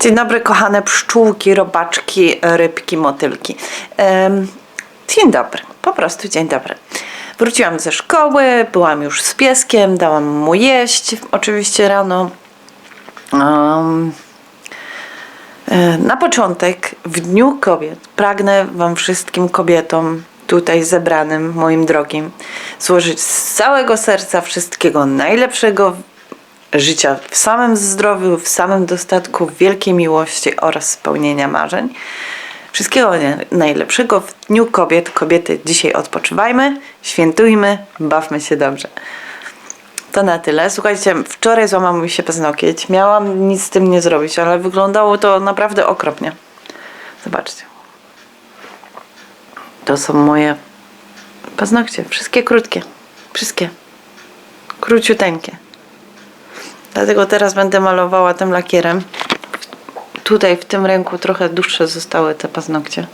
Dzień dobry, kochane pszczółki, robaczki, rybki, motylki. Dzień dobry, po prostu dzień dobry. Wróciłam ze szkoły, byłam już z pieskiem, dałam mu jeść, oczywiście rano. E, na początek, w Dniu Kobiet, pragnę Wam wszystkim kobietom tutaj zebranym, moim drogim, złożyć z całego serca wszystkiego najlepszego życia w samym zdrowiu, w samym dostatku, w wielkiej miłości oraz spełnienia marzeń. Wszystkiego najlepszego w Dniu Kobiet. Kobiety, dzisiaj odpoczywajmy, świętujmy, bawmy się dobrze. To na tyle. Słuchajcie, wczoraj złamał mi się paznokieć. Miałam nic z tym nie zrobić, ale wyglądało to naprawdę okropnie. Zobaczcie. To są moje paznokcie. Wszystkie krótkie. Wszystkie. Króciuteńkie. Dlatego teraz będę malowała tym lakierem. Tutaj w tym ręku trochę dłuższe zostały te paznokcie.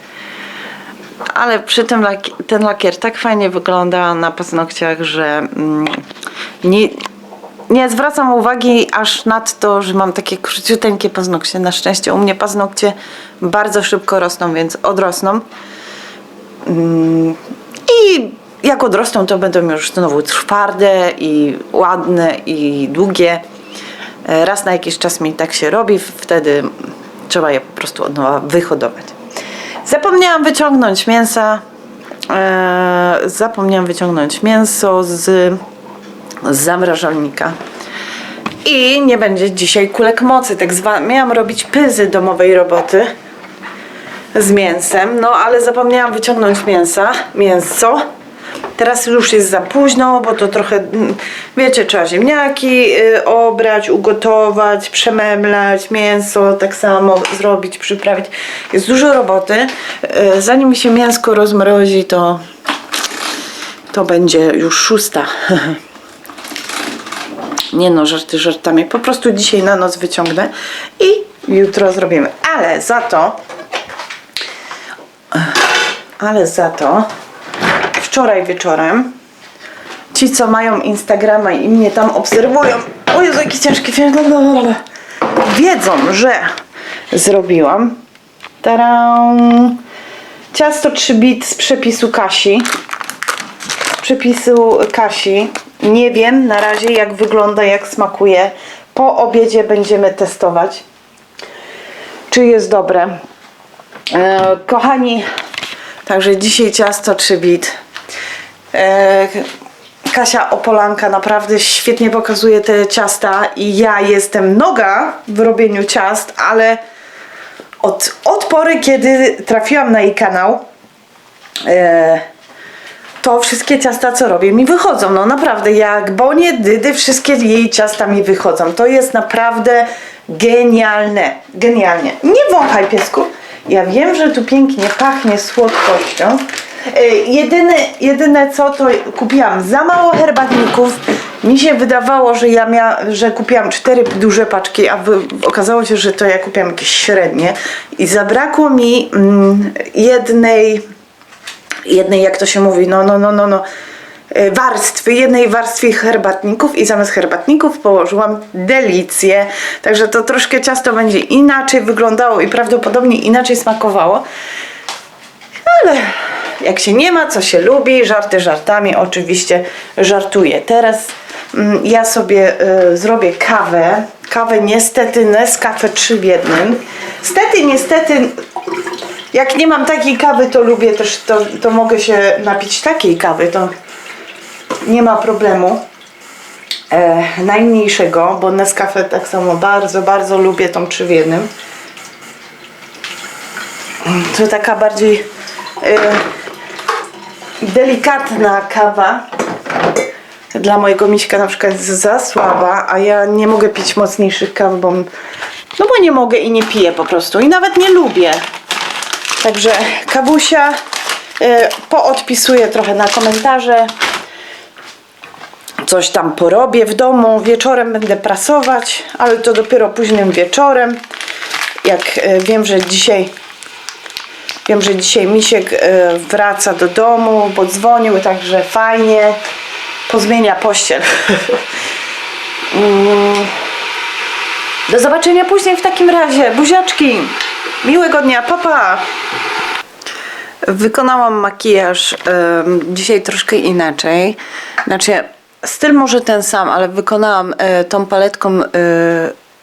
Ale przy tym laki- ten lakier tak fajnie wygląda na paznokciach, że mm, nie, nie zwracam uwagi aż nad to, że mam takie króciuteńkie paznokcie. Na szczęście u mnie paznokcie bardzo szybko rosną, więc odrosną. Mm, I jak odrosną, to będą już znowu twarde i ładne i długie. E, Raz na jakiś czas mi tak się robi, wtedy trzeba je po prostu od nowa wyhodować. Zapomniałam wyciągnąć mięsa. E, zapomniałam wyciągnąć mięso z, z zamrażalnika. I nie będzie dzisiaj kulek mocy, tak zwane. Miałam robić pyzy domowej roboty z mięsem, no ale zapomniałam wyciągnąć mięsa, mięso. Teraz już jest za późno, bo to trochę, mm, wiecie, trzeba ziemniaki y, obrać, ugotować, przememlać, mięso tak samo zrobić, przyprawić. Jest dużo roboty. Y, Zanim się mięsko rozmrozi, to to będzie już szósta. Nie no, żarty żartami. Po prostu dzisiaj na noc wyciągnę i jutro zrobimy. Ale za to ale za to wczoraj wieczorem. Ci, co mają Instagrama i mnie tam obserwują, o Jezu, jaki ciężki film, wiedzą, że zrobiłam. Taram, ciasto 3 bit z przepisu Kasi. Z przepisu Kasi. Nie wiem na razie jak wygląda, jak smakuje. Po obiedzie będziemy testować czy jest dobre. E, kochani, także dzisiaj ciasto 3 bit. E, Kasia Opolanka naprawdę świetnie pokazuje te ciasta i ja jestem noga w robieniu ciast, ale od, od pory, kiedy trafiłam na jej kanał, e, to wszystkie ciasta, co robię, mi wychodzą. No naprawdę, jak bonie, dydy, wszystkie jej ciasta mi wychodzą. To jest naprawdę genialne. Genialnie. Nie wąchaj, piesku. Ja wiem, że tu pięknie pachnie słodkością. E, Jedyne, jedyne co, to kupiłam za mało herbatników. Mi się wydawało, że ja mia, że kupiłam cztery duże paczki, a wy, okazało się, że to ja kupiłam jakieś średnie. I zabrakło mi mm, jednej jednej, jak to się mówi, no, no, no, no, no, e, warstwy, jednej warstwy herbatników i zamiast herbatników położyłam delicję. Także to troszkę ciasto będzie inaczej wyglądało i prawdopodobnie inaczej smakowało. Ale jak się nie ma, co się lubi, żarty żartami, oczywiście żartuję. Teraz mm, ja sobie y, zrobię kawę. Kawę niestety Nescafe 3 w jednym. Stety, niestety jak nie mam takiej kawy, to lubię też, to, to mogę się napić takiej kawy, to nie ma problemu. E, najmniejszego, bo Nescafe tak samo bardzo, bardzo lubię tą trzy w jednym. To taka bardziej e, delikatna kawa. Dla mojego miśka na przykład jest za słaba, a ja nie mogę pić mocniejszych kaw, bo, no bo nie mogę i nie piję po prostu. I nawet nie lubię. Także kawusia y, poodpisuję trochę na komentarze. Coś tam porobię w domu. Wieczorem będę prasować, ale to dopiero późnym wieczorem. Jak y, wiem, że dzisiaj wiem, że dzisiaj Misiek y, wraca do domu, bo dzwonił, także fajnie. Pozmienia pościel. Mm. Do zobaczenia później w takim razie. Buziaczki. Miłego dnia. Papa. Pa. Wykonałam makijaż dzisiaj troszkę inaczej. Znaczy, styl może ten sam, ale wykonałam e, tą paletką e,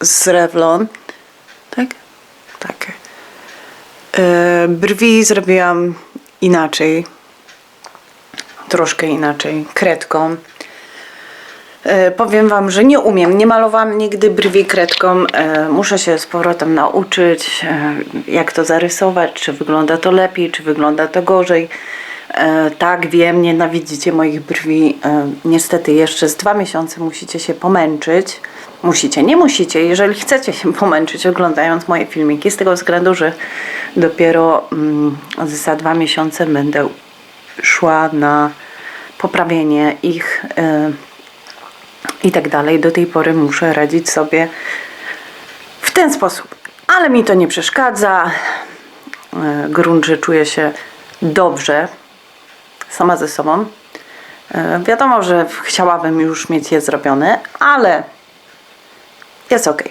z Revlon. Tak? Tak. E, brwi zrobiłam inaczej. Troszkę inaczej. Kredką. E, Powiem Wam, że nie umiem. Nie malowałam nigdy brwi kredką. E, Muszę się z powrotem nauczyć, jak to zarysować, czy wygląda to lepiej, czy wygląda to gorzej. Tak, wiem, nienawidzicie moich brwi. Niestety jeszcze z dwa miesiące musicie się pomęczyć. Musicie, nie musicie, jeżeli chcecie się pomęczyć oglądając moje filmiki, z tego względu, że dopiero mm, za dwa miesiące będę szła na poprawienie ich. e, i tak dalej. Do tej pory muszę radzić sobie w ten sposób. Ale mi to nie przeszkadza. E, Grunt, że czuję się dobrze sama ze sobą. E, Wiadomo, że chciałabym już mieć je zrobione, ale jest ok.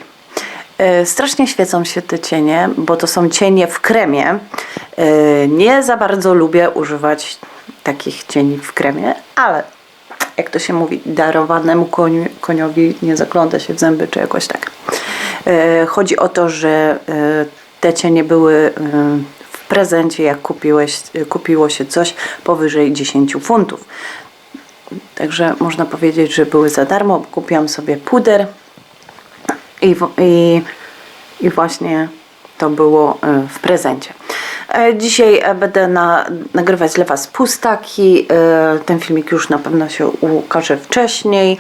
Strasznie świecą się te cienie, bo to są cienie w kremie. E, Nie za bardzo lubię używać takich cieni w kremie, ale jak to się mówi, darowanemu koniu, koniowi nie zagląda się w zęby, czy jakoś tak. E, Chodzi o to, że e, te cienie były e, w prezencie, jak kupiłeś, kupiło się coś powyżej 10 funtów. Także można powiedzieć, że były za darmo. Kupiłam sobie puder i, i, i właśnie to było e, w prezencie. E, Dzisiaj e, będę na, nagrywać dla Was pustaki. Ten filmik już na pewno się ukaże wcześniej.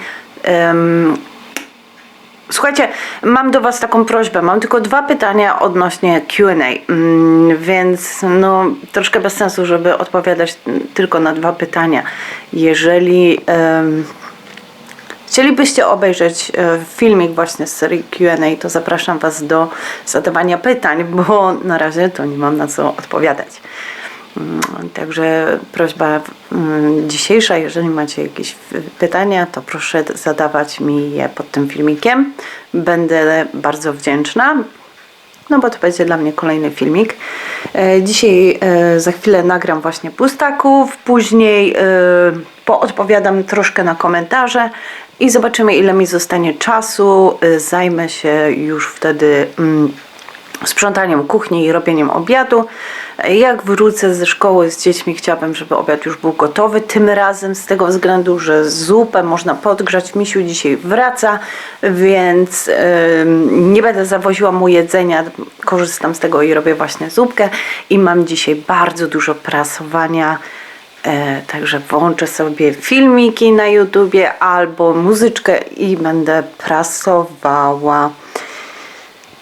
Słuchajcie, mam do Was taką prośbę. Mam tylko dwa pytania odnośnie QA, mm, więc no, troszkę bez sensu, żeby odpowiadać tylko na dwa pytania. Jeżeli em, chcielibyście obejrzeć e, filmik właśnie z serii QA, to zapraszam Was do zadawania pytań, bo na razie to nie mam na co odpowiadać. Mm, Także prośba mm, dzisiejsza, jeżeli macie jakieś pytania, to proszę zadawać mi je pod tym filmikiem. Będę bardzo wdzięczna, no bo to będzie dla mnie kolejny filmik. E, Dzisiaj e, za chwilę nagram właśnie pustaków, później poodpowiadam troszkę na komentarze i zobaczymy ile mi zostanie czasu. E, Zajmę się już wtedy mm, sprzątaniem kuchni i robieniem obiadu. Jak wrócę ze szkoły z dziećmi, chciałabym, żeby obiad już był gotowy. Tym razem z tego względu, że zupę można podgrzać. Misiu dzisiaj wraca, więc ym, nie będę zawoziła mu jedzenia. Korzystam z tego i robię właśnie zupkę. I mam dzisiaj bardzo dużo prasowania. E, także włączę sobie filmiki na YouTubie albo muzyczkę i będę prasowała.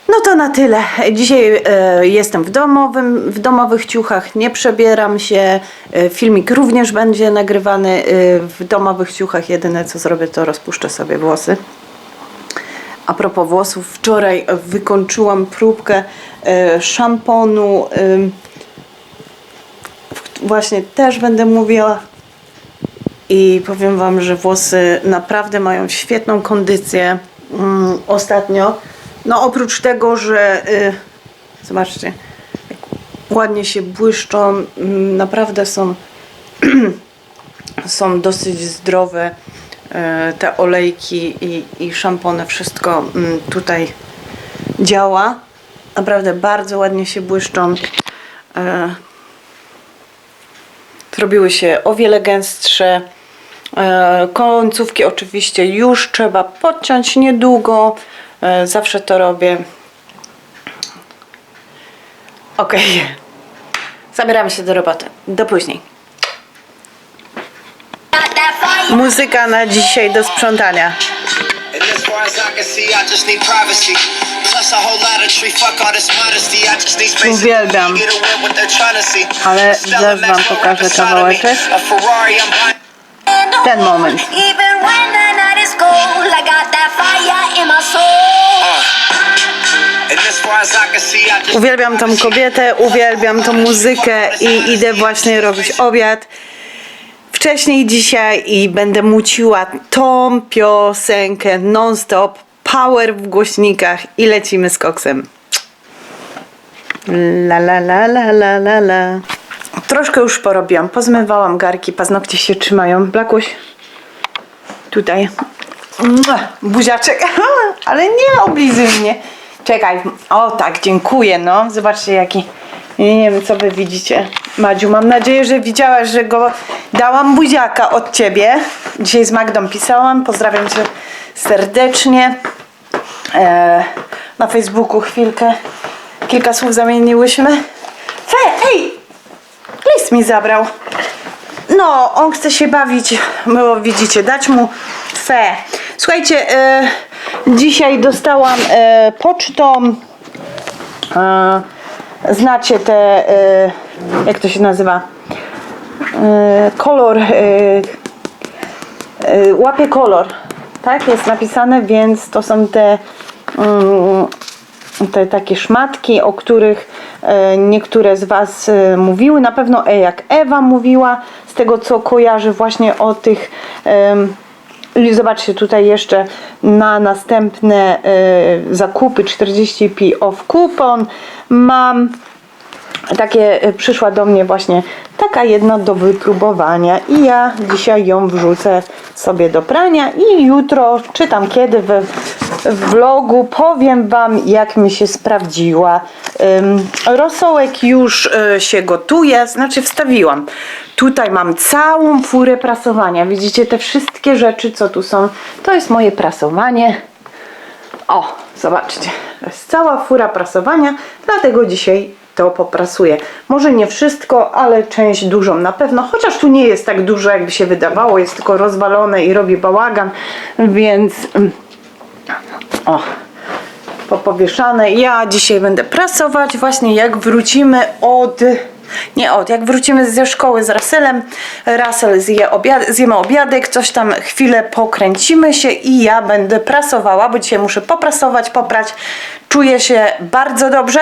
No to na tyle. Dzisiaj e, jestem w, domowym, w domowych ciuchach, nie przebieram się. E, filmik również będzie nagrywany e, w domowych ciuchach. Jedyne co zrobię to rozpuszczę sobie włosy. A propos włosów, wczoraj wykończyłam próbkę e, szamponu. w- właśnie też będę mówiła. I powiem Wam, że włosy naprawdę mają świetną kondycję mm, ostatnio. No oprócz tego, że y, zobaczcie, jak ładnie się błyszczą, mm, naprawdę są, są dosyć zdrowe y, te olejki i, i szampony, wszystko mm, tutaj działa. Naprawdę bardzo ładnie się błyszczą. Y, zrobiły się o wiele gęstsze. E, Końcówki oczywiście już trzeba podciąć niedługo. E, Zawsze to robię. Ok. Zabieramy się do roboty. Do później. Muzyka na dzisiaj do sprzątania. And as far as I can see, I just need privacy. Plus a whole lot of tree, fuck all this modesty. I just need space to Uwielbiam. get away what they're trying to see. Ale zaraz wam pokażę kawałeczek. me. A Ferrari, I'm buying. Ten moment. Even when the night is cold, I got that fire in my soul. And as far as I can see, I just Uwielbiam tą kobietę, uwielbiam tą muzykę i idę właśnie robić obiad. Wcześniej dzisiaj i będę muciła tą piosenkę non-stop. power w głośnikach i lecimy z koksem. La la la la la la la. Troszkę już porobiłam. Pozmywałam garki, paznokcie się trzymają. Blakuś, tutaj. Buziaczek, ale nie oblizuj mnie. Czekaj, o tak, dziękuję, no. Zobaczcie jaki, nie, nie wiem co wy widzicie. Madziu, mam nadzieję, że widziałaś, że go dałam buziaka od ciebie. Dzisiaj z Magdą pisałam, pozdrawiam cię serdecznie. E, na Facebooku chwilkę, kilka słów zamieniłyśmy. Fe, ej, list mi zabrał. No, on chce się bawić, było widzicie, dać mu fe. Słuchajcie, e, dzisiaj dostałam e, pocztą, e, znacie te, e, jak to się nazywa, kolor, e, e, łapie kolor, tak jest napisane, więc to są te mm, te takie szmatki, o których e, niektóre z Was e, mówiły. Na pewno e, jak Ewa mówiła, z tego co kojarzy właśnie o tych. zobaczcie tutaj jeszcze na następne e, zakupy 40p off kupon mam takie e, przyszła do mnie właśnie taka jedna do wypróbowania i ja dzisiaj ją wrzucę sobie do prania i jutro czy tam kiedy w, w vlogu powiem wam jak mi się sprawdziła. Ym, rosołek już e, się gotuje znaczy wstawiłam. Tutaj mam całą furę prasowania. Widzicie te wszystkie rzeczy co tu są? To jest moje prasowanie. O, zobaczcie, to jest cała fura prasowania, dlatego dzisiaj to poprasuję. Może nie wszystko, ale część dużą na pewno, chociaż tu nie jest tak dużo, jakby się wydawało, jest tylko rozwalone i robi bałagan, więc mm, o, popowieszane. Ja dzisiaj będę prasować właśnie jak wrócimy od nie od, jak wrócimy ze szkoły z Russellem, Russell zje obiad, zjemy obiadek, coś tam chwilę pokręcimy się i ja będę prasowała, bo dzisiaj muszę poprasować, poprać. Czuję się bardzo dobrze.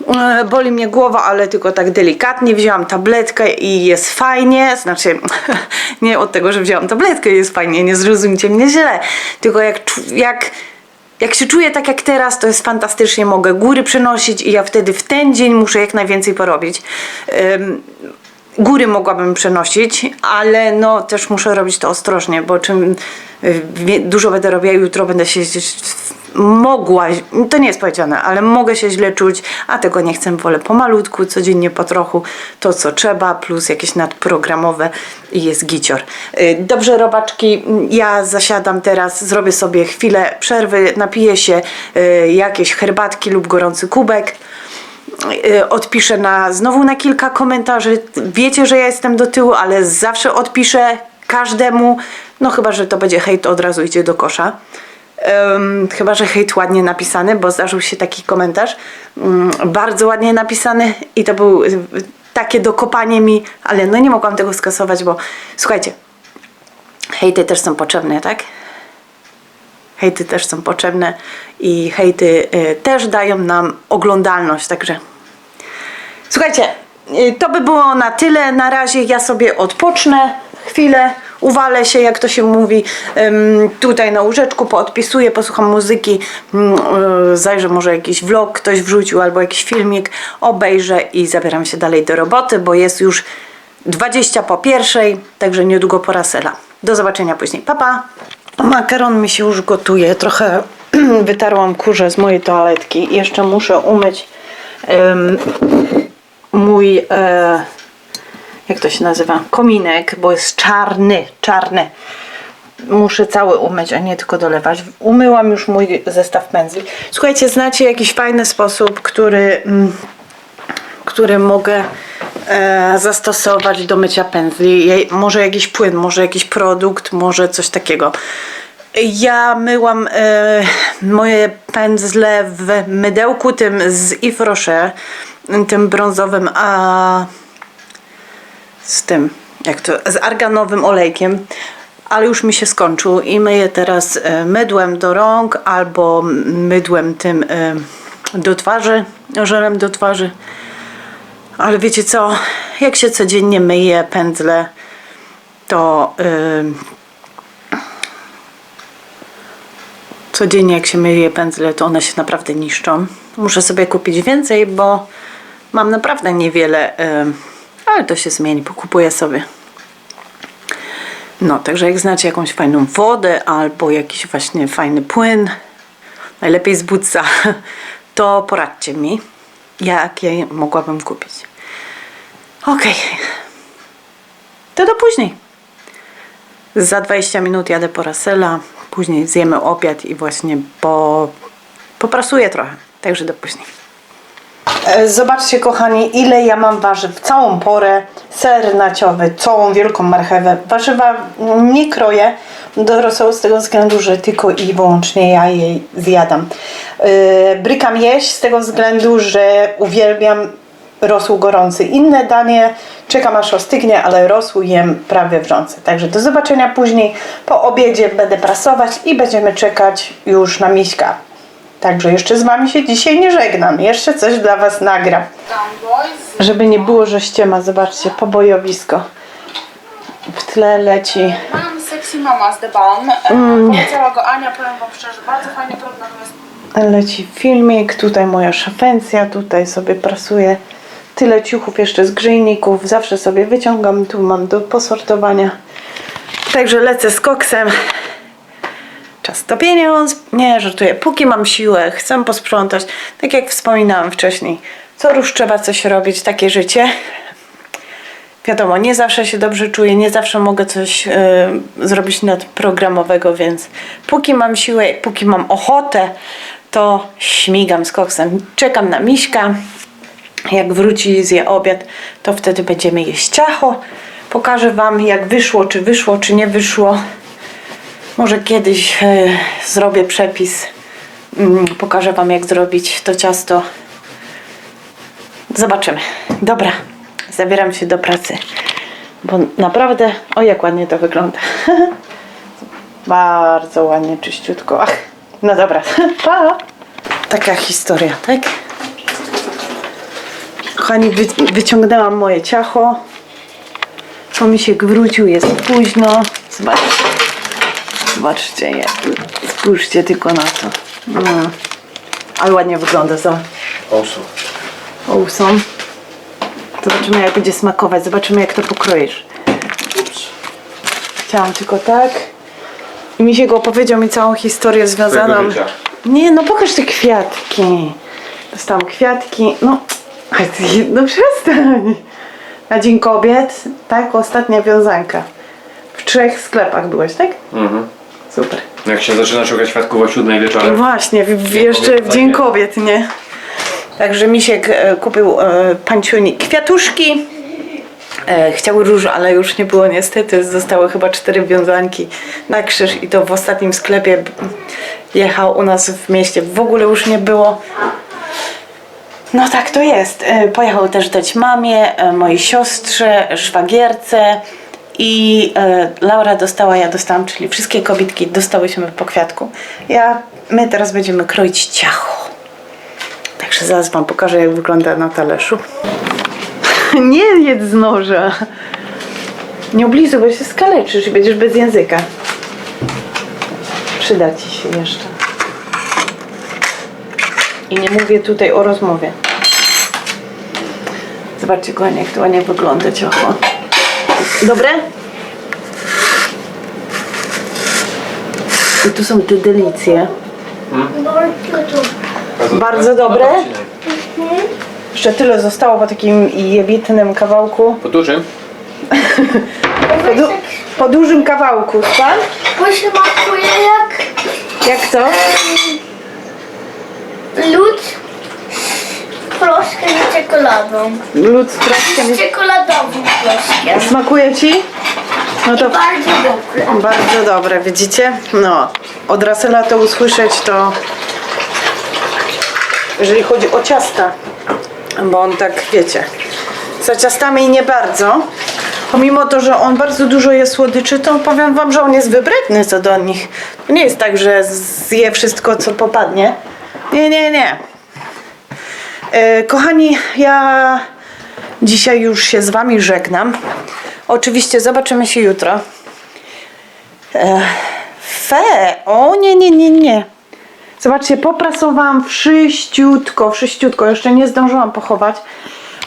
Yy, Boli mnie głowa, ale tylko tak delikatnie. Wzięłam tabletkę i jest fajnie. Znaczy, nie od tego, że wzięłam tabletkę jest fajnie, nie zrozumcie mnie źle. Tylko jak, jak jak się czuję tak jak teraz, to jest fantastycznie, mogę góry przenosić i ja wtedy w ten dzień muszę jak najwięcej porobić. Góry mogłabym przenosić, ale no też muszę robić to ostrożnie, bo czym y, dużo będę robiła jutro, będę się mogła, to nie jest powiedziane, ale mogę się źle czuć, a tego nie chcę, wolę pomalutku, codziennie po trochu, to co trzeba, plus jakieś nadprogramowe i jest gicior. Y, Dobrze robaczki, ja zasiadam teraz, zrobię sobie chwilę przerwy, napiję się y, jakieś herbatki lub gorący kubek, odpiszę na, znowu na kilka komentarzy. Wiecie, że ja jestem do tyłu, ale zawsze odpiszę każdemu. No chyba, że to będzie hejt, od razu idzie do kosza. Ym, chyba, że hejt ładnie napisany, bo zdarzył się taki komentarz. Ym, bardzo ładnie napisany i to był y, takie dokopanie mi, ale no nie mogłam tego skasować, bo słuchajcie, hejty też są potrzebne, tak? Hejty też są potrzebne i hejty y, też dają nam oglądalność, także słuchajcie, y, to by było na tyle, na razie ja sobie odpocznę chwilę, uwalę się, jak to się mówi, tutaj na łóżeczku, poodpisuję, posłucham muzyki, ym, y, zajrzę może jakiś vlog ktoś wrzucił albo jakiś filmik, obejrzę i zabieram się dalej do roboty, bo jest już 20 po pierwszej, także niedługo pora sela. Do zobaczenia później. Pa, pa! Makaron mi się już gotuje. Trochę wytarłam kurze z mojej toaletki. Jeszcze muszę umyć em, mój, e, jak to się nazywa, kominek, bo jest czarny, czarny. Muszę cały umyć, a nie tylko dolewać. Umyłam już mój zestaw pędzli. Słuchajcie, znacie jakiś fajny sposób, który... Mm, który mogę e, zastosować do mycia pędzli. Je, może jakiś płyn, może jakiś produkt, może coś takiego. Ja myłam e, moje pędzle w mydełku tym z Yves tym brązowym, a z tym, jak to, z arganowym olejkiem, ale już mi się skończył i myję teraz e, mydłem do rąk albo mydłem tym e, do twarzy, żelem do twarzy. Ale wiecie co, jak się codziennie myje pędzle, to yy, Codziennie jak się myje pędzle, to one się naprawdę niszczą. Muszę sobie kupić więcej, bo mam naprawdę niewiele, em, ale to się zmieni, pokupuję sobie. No, także jak znacie jakąś fajną wodę albo jakiś właśnie fajny płyn, najlepiej z butsa, to poradźcie mi, jakie mogłabym kupić. Okej. To do później. Za 20 minut jadę po Rasela, później zjemy obiad i właśnie po, poprasuję trochę. Także do później. E, Zobaczcie kochani, ile ja mam warzyw. Całą porę, ser naciowy, całą wielką marchewę. Warzywa nie kroję do z tego względu, że tylko i wyłącznie ja jej zjadam. Yy, brykam jeść z tego względu, że uwielbiam rosół gorący. Inne danie czekam aż ostygnie, ale rosół jem prawie wrzący. Także do zobaczenia później. Po obiedzie będę prasować i będziemy czekać już na miśka. Także jeszcze z Wami się dzisiaj nie żegnam. Jeszcze coś dla Was nagram. Żeby nie było, że ściema. Zobaczcie, pobojowisko. W tle leci. Sexy Mama z The Balm. Mm. Powiedziała go Ania, powiem wam szczerze, bardzo fajny produkt, natomiast Leci filmik, tutaj moja szafencja, tutaj sobie prasuję tyle ciuchów jeszcze z grzejników, zawsze sobie wyciągam, tu mam do posortowania. Także lecę z koksem. Czas to pieniądz. Nie, żartuję. Póki mam siłę, chcę posprzątać. Tak jak wspominałam wcześniej. Co rusz trzeba coś robić, takie życie. Wiadomo, nie zawsze się dobrze czuję, nie zawsze mogę coś e, zrobić nadprogramowego, więc póki mam siłę, póki mam ochotę, to śmigam z koksem. Czekam na Miśka. Jak wróci i zje obiad, to wtedy będziemy jeść ciacho. Pokażę Wam, jak wyszło, czy wyszło, czy nie wyszło. Może kiedyś e, zrobię przepis. Mm, pokażę Wam, jak zrobić to ciasto. Zobaczymy. Dobra, zabieram się do pracy. Bo naprawdę, o jak ładnie to wygląda. Bardzo ładnie, czyściutko. Ach, no dobra, pa! Taka historia, tak? Kochani, wy, wyciągnęłam moje ciacho. Pomisiek wrócił, jest późno. Zobaczcie. Zobaczcie je. Spójrzcie tylko na to. Mm. Ale ładnie wygląda, zobacz. Awesome. Awesome. Zobaczymy jak będzie smakować. Zobaczymy jak to pokroisz. Chciałam tylko tak. I mi się go opowiedział mi całą historię związaną. Życia. Nie, no pokaż te kwiatki. Dostałam kwiatki. No, aj, ty- no przestań. Na Dzień Kobiet, tak? Ostatnia wiązanka. W trzech sklepach byłeś, tak? Mhm. Super. Jak się zaczyna szukać świadków o siódmej wieczorem. Właśnie, w, w, jeszcze w Dzień. Kobiet, nie? Także Misiek e, kupił e, panciuni kwiatuszki. E, chciał róż, ale już nie było niestety. Zostały chyba cztery wiązanki na krzyż i to w ostatnim sklepie jechał u nas w mieście. W ogóle już nie było. No tak to jest. Pojechał też dać mamie, mojej siostrze, szwagierce i Laura dostała, ja dostałam, czyli wszystkie kobietki dostałyśmy po kwiatku. Ja, my teraz będziemy kroić ciacho. Także zaraz wam pokażę jak wygląda na talerzu. Nie jedz z noża. Nie oblizuj, bo się skaleczysz i będziesz bez języka. Przyda ci się jeszcze. I nie mówię tutaj o rozmowie. Zobaczcie, kochani, jak to ładnie wygląda ciacho. Dobre? I tu są te delicje. Bardzo dobre. Jeszcze tyle zostało po takim jebitnym kawałku. Po dużym? Po, du- po dużym kawałku, tak? Bo się smakuje jak Jak to? lód z proszkiem i czekoladą. Lód z proszkiem. Z czekoladowym proszkiem. Smakuje ci? No to Bardzo dobre. bardzo dobre, widzicie? No, od Rasela to usłyszeć to, jeżeli chodzi o ciasta, bo on tak, wiecie, za ciastami nie bardzo. Pomimo to, że on bardzo dużo je słodyczy, to powiem wam, że on jest wybredny co do nich. To nie jest tak, że zje wszystko, co popadnie. Nie, nie, nie. E, Kochani, ja dzisiaj już się z Wami żegnam. Oczywiście zobaczymy się jutro. E, Fe, o nie, nie, nie, nie. Zobaczcie, poprasowałam wszyściutko, wszyściutko. Jeszcze nie zdążyłam pochować,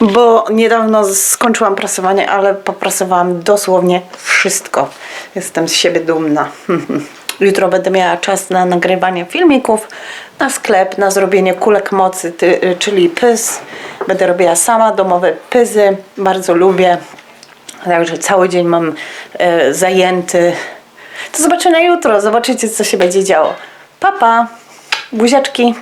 bo niedawno skończyłam prasowanie, ale poprasowałam dosłownie wszystko. Jestem z siebie dumna. Jutro będę miała czas na nagrywanie filmików, na sklep, na zrobienie kulek mocy, czyli pys. Będę robiła sama domowe pyzy. Bardzo lubię. Także cały dzień mam e, zajęty. To zobaczę na jutro. Zobaczycie, co się będzie działo. Papa, buziaczki.